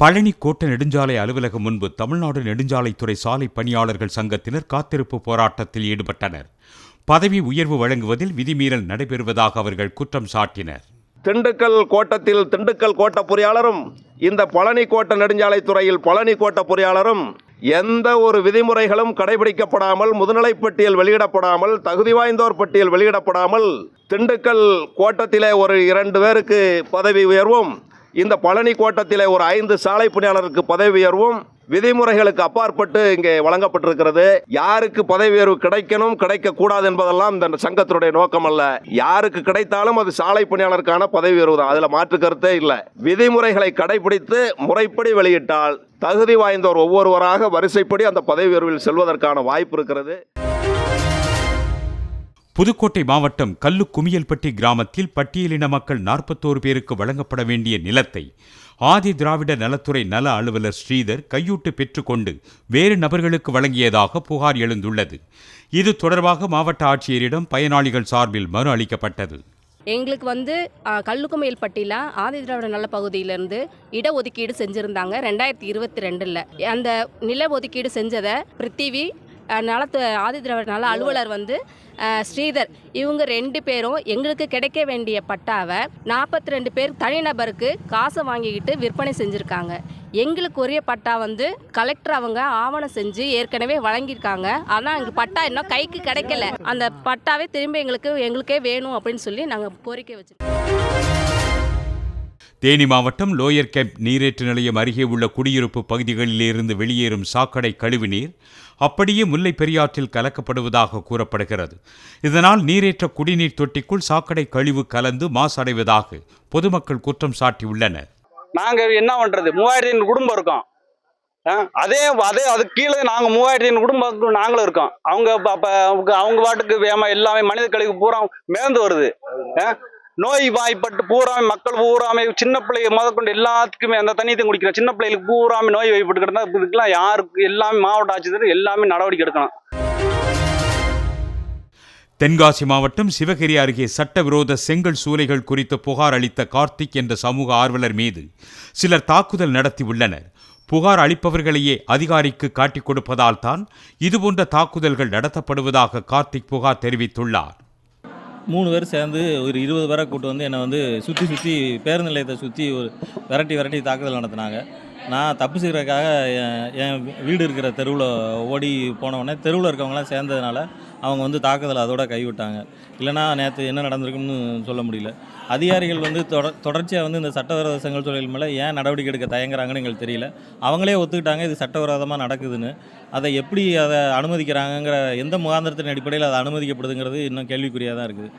பழனி கோட்ட நெடுஞ்சாலை அலுவலகம் முன்பு தமிழ்நாடு நெடுஞ்சாலைத்துறை சாலை பணியாளர்கள் சங்கத்தினர் காத்திருப்பு போராட்டத்தில் ஈடுபட்டனர். பதவி உயர்வு வழங்குவதில் விதிமீறல் நடைபெறுவதாக அவர்கள் குற்றம் சாட்டினர். திண்டுக்கல் கோட்டத்தில் திண்டுக்கல் கோட்ட பொறியாளரும் இந்த பழனி கோட்ட நெடுஞ்சாலை துறையில் பழனி கோட்ட பொறியாளரும் எந்த ஒரு விதிமுறைகளும் கடைபிடிக்கப்படாமல் முதுநிலை பட்டியல் வெளியிடப்படாமல் தகுதி வாய்ந்தோர் பட்டியல் வெளியிடப்படாமல் திண்டுக்கல் கோட்டத்திலே ஒரு இரண்டு பேருக்கு பதவி உயர்வும் இந்த பழனி கோட்டத்திலே ஒரு ஐந்து சாலை பணியாளருக்கு பதவி உயர்வும் விதிமுறைகளுக்கு அப்பாற்பட்டு இங்கே வழங்கப்பட்டிருக்கிறது. யாருக்கு பதவி உயர்வு கிடைக்கணும் கிடைக்க கூடாது என்பதெல்லாம் இந்த சங்கத்தினுடைய நோக்கம் அல்ல. யாருக்கு கிடைத்தாலும் அது சாலை பணியாளருக்கான பதவி உயர்வு தான். அதுல மாற்று கருத்தே இல்லை. விதிமுறைகளை கடைபிடித்து முறைப்படி வெளியிட்டால் தகுதி வாய்ந்தோர் ஒவ்வொருவராக வரிசைப்படி அந்த பதவி உயர்வில் செல்வதற்கான வாய்ப்பு இருக்கிறது. புதுக்கோட்டை மாவட்டம் கல்லு குமியல்பட்டி கிராமத்தில் பட்டியலின மக்கள் நாற்பத்தோரு பேருக்கு வழங்கப்பட வேண்டிய நிலத்தை ஆதி திராவிட நலத்துறை நல அலுவலர் ஸ்ரீதர் கையூட்டு பெற்றுக்கொண்டு வேறு நபர்களுக்கு வழங்கியதாக புகார் எழுந்துள்ளது. இது தொடர்பாக மாவட்ட ஆட்சியரிடம் பயனாளிகள் சார்பில் மறு அளிக்கப்பட்டது. எங்களுக்கு வந்து கல்லுக்குமையல்பட்டியில் ஆதி திராவிட நல பகுதியிலேருந்து இடஒதுக்கீடு செஞ்சுருந்தாங்க ரெண்டாயிரத்தி இருபத்தி ரெண்டில். அந்த நில ஒதுக்கீடு செஞ்சதை பிருத்திவி நலத்து ஆதி திராவிட நல அலுவலர் வந்து ஸ்ரீதர். இவங்க ரெண்டு பேரும் எங்களுக்கு கிடைக்க வேண்டிய பட்டாவை நாற்பத்தி ரெண்டு பேர் தனிநபருக்கு காசை வாங்கிக்கிட்டு விற்பனை செஞ்சுருக்காங்க. எங்களுக்கு உரிய பட்டா வந்து கலெக்டர் அவங்க ஆவணம் செஞ்சு ஏற்கனவே வழங்கியிருக்காங்க. ஆனால் எங்களுக்கு பட்டா இன்னும் கைக்கு கிடைக்கல. அந்த பட்டாவே திரும்பி எங்களுக்கு எங்களுக்கே வேணும் அப்படின்னு சொல்லி நாங்கள் கோரிக்கை வச்சிருக்கோம். தேனி மாவட்டம் லோயர் கேம்ப் நீரேற்று நிலையம் அருகே உள்ள குடியிருப்பு பகுதிகளிலிருந்து வெளியேறும் சாக்கடை கழிவுநீர் அப்படியே முல்லை பெரியாற்றில் கலக்கப்படுவதாக கூறப்படுகிறது. இதனால் நீரேற்ற குடிநீர் தொட்டிக்குள் சாக்கடை கழிவு கலந்து மாசடைவதாக பொதுமக்கள் குற்றம் சாட்டியுள்ளனர். நாங்கள் என்ன பண்றது? மூவாயிரத்தி குடும்பம் இருக்கோம். ஆ, அதே அதே அதுக்கு கீழே நாங்கள் மூவாயிரத்தி குடும்பம் நாங்களும் இருக்கோம். அவங்க அப்போ அவங்க அவங்க பாட்டுக்கு வேமா எல்லாமே மனித கழிவு பூரா மேந்து வருது. ஆ, நோய் வாய்ப்பட்டு பூராமே மக்கள் பூராமே சின்ன பிள்ளைங்க முதற்கொண்டு எல்லாத்துக்குமே அந்த தண்ணி குடிக்கிற சின்ன பிள்ளைகளுக்கு பூராமே நோய் வாய்ப்பட்டு கிடந்தா இதுக்கெல்லாம் யாருக்கு எல்லாமே மாவட்ட ஆட்சியர் எல்லாமே நடவடிக்கை எடுக்கணும். தென்காசி மாவட்டம் சிவகிரி அருகே சட்டவிரோத செங்கல் சூளைகள் குறித்து புகார் அளித்த கார்த்திக் என்ற சமூக ஆர்வலர் மீது சிலர் தாக்குதல் நடத்தியுள்ளனர் புகார் அளிப்பவர்களையே அதிகாரிக்கு காட்டிக் கொடுப்பதால் தான் இதுபோன்ற தாக்குதல்கள் நடத்தப்படுவதாக கார்த்திக் புகார் தெரிவித்துள்ளார். மூணு பேர் சேர்ந்து ஒரு இருபது பேரை கூட்டு வந்து என்னை வந்து சுற்றி சுற்றி பேருந்து நிலையத்தை சுற்றி ஒரு விரட்டி விரட்டி தாக்குதல் நடத்தினாங்க. நான் தப்பு செய்கிறதுக்காக என் என் வீடு இருக்கிற தெருவில் ஓடி போனவொடனே தெருவில் இருக்கவங்களாம் சேர்ந்ததுனால அவங்க வந்து தாக்குதல் அதோட கைவிட்டாங்க. இல்லைனா நேற்று என்ன நடந்திருக்குன்னு சொல்ல முடியல. அதிகாரிகள் வந்து தொட தொடர்ச்சியாக வந்து இந்த சட்டவிரோத செங்கல் தொழில் மேலே ஏன் நடவடிக்கை எடுக்க தயங்குறாங்கன்னு எங்களுக்கு தெரியல. அவங்களே ஒத்துக்கிட்டாங்க இது சட்டவிரோதமாக நடக்குதுன்னு. அதை எப்படி அதை அனுமதிக்கிறாங்கங்கிற எந்த முகாந்திரத்தின் அடிப்படையில் அதை அனுமதிக்கப்படுதுங்கிறது இன்னும் கேள்விக்குறியாக தான் இருக்குது.